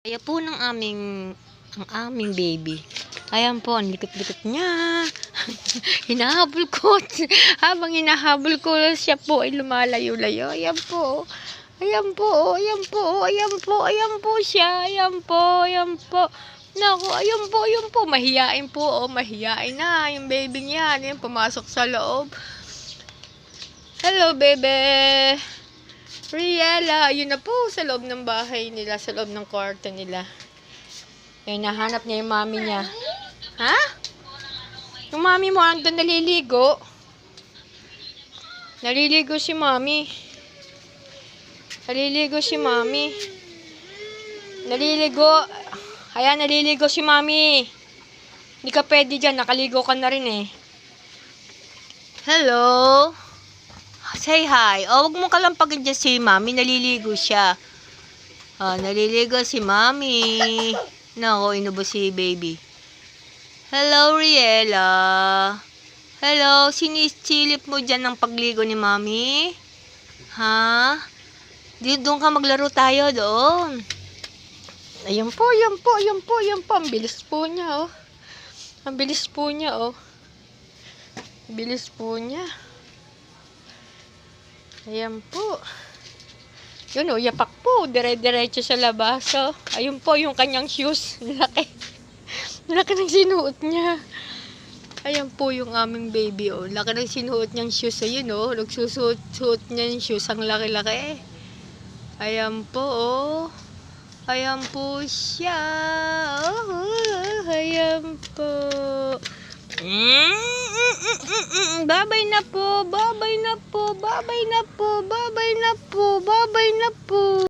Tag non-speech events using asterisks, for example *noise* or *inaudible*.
Kaya po ng aming, ang aming baby. Ayan po, ang likot-likot niya. *laughs* hinahabol ko. *laughs* Habang hinahabol ko, siya po ay lumalayo-layo. Ayan po. Ayan po, ayan po, ayan po, ayan po siya. Ayan po, ayan po. Naku, ayan po, ayan po. Mahiyain po, oh, mahiyain na. Yung baby niya, ayan, pumasok sa loob. Hello, baby. Riela, yun na po sa loob ng bahay nila, sa loob ng kwarto nila. Eh, nahanap niya yung mami niya. Ha? Yung mami mo ang doon naliligo. Naliligo si mami. Naliligo si mami. Naliligo. Ayan, naliligo si mami. Hindi ka pwede dyan, nakaligo ka na rin eh. Hello? Say hi. O, wag mo kalampagin dyan si mami. Naliligo siya. Ah, naliligo si mami. Nako, inubo si baby. Hello, Riela. Hello, sinisilip mo dyan ng pagligo ni mami? Ha? Doon ka maglaro tayo doon. Ayun po, ayun po, ayun po, ayun po. Ang bilis po niya, oh. Ang bilis po niya, oh. Bilis po niya. Ayan po. Yun o, yapak po. Dire-diretso sa labas. Oh. Ayun po yung kanyang shoes. *laughs* Laki. Laki ng sinuot niya. Ayan po yung aming baby. Oh. Laki ng sinuot niyang shoes. Ayun o. Oh. Nagsusuot niya yung shoes. Ang laki-laki. Ayan po oh. Ayan po siya. Oh, ayan po. Mm. Babay na po, babay na po, babay na po, babay na po, babay na po.